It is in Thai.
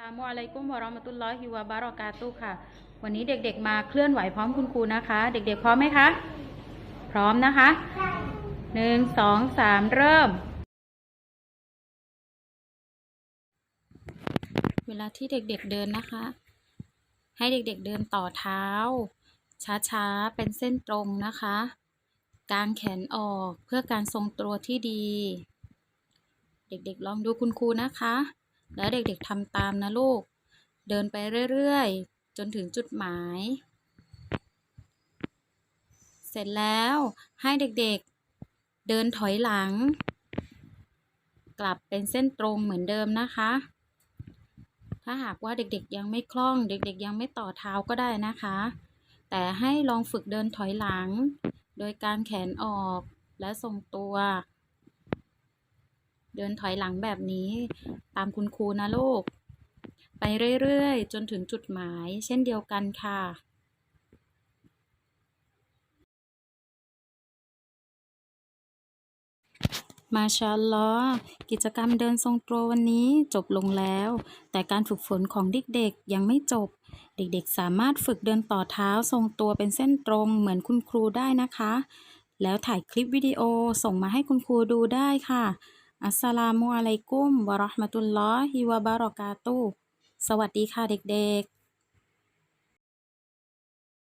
ลามุอะลัยกุมวะราะมะตุลลอฮิวะบารอกาตุค่ะ วันนี้เด็กๆมาเคลื่อนไหวพร้อมคุณครูนะคะ เด็กๆพร้อมไหมคะ พร้อมนะคะหนึ่งสองสามเริ่ม เวลาที่เด็กๆเดินนะคะ ให้เด็กๆเดินต่อเท้า ช้าๆ เป็นเส้นตรงนะคะ กางแขนออกเพื่อการทรงตัวที่ดี เด็กๆลองดูคุณครูนะคะ แล้วเด็กๆทำตามนะลูก เดินไปเรื่อยๆ จนถึงจุดหมาย เสร็จแล้วให้เด็กๆ เดินถอยหลัง กลับเป็นเส้นตรงเหมือนเดิมนะคะ ถ้าหากว่าเด็กๆยังไม่คล่อง เด็กๆยังไม่ต่อเท้าก็ได้นะคะ แต่ให้ลองฝึกเดินถอยหลัง โดยการแขนออกและทรงตัว เดินถอยหลังแบบนี้ ตามคุณครูนะลูก ไปเรื่อยๆ จนถึงจุดหมายเช่นเดียวกันค่ะมาชาอัลอกิจกรรมเดินทรงตัววันนี้จบลงแล้ว แต่การฝึกฝนของเด็กๆยังไม่จบ เด็กๆสามารถฝึกเดินต่อเท้าทรงตัวเป็นเส้นตรงเหมือนคุณครูได้นะคะ แล้วถ่ายคลิปวิดีโอส่งมาให้คุณครูดูได้ค่ะ อัสสลามุอะลัยกุมวะราะห์มะตุลลอฮิวะบารอกาตุสวัสดีค่ะเด็กๆ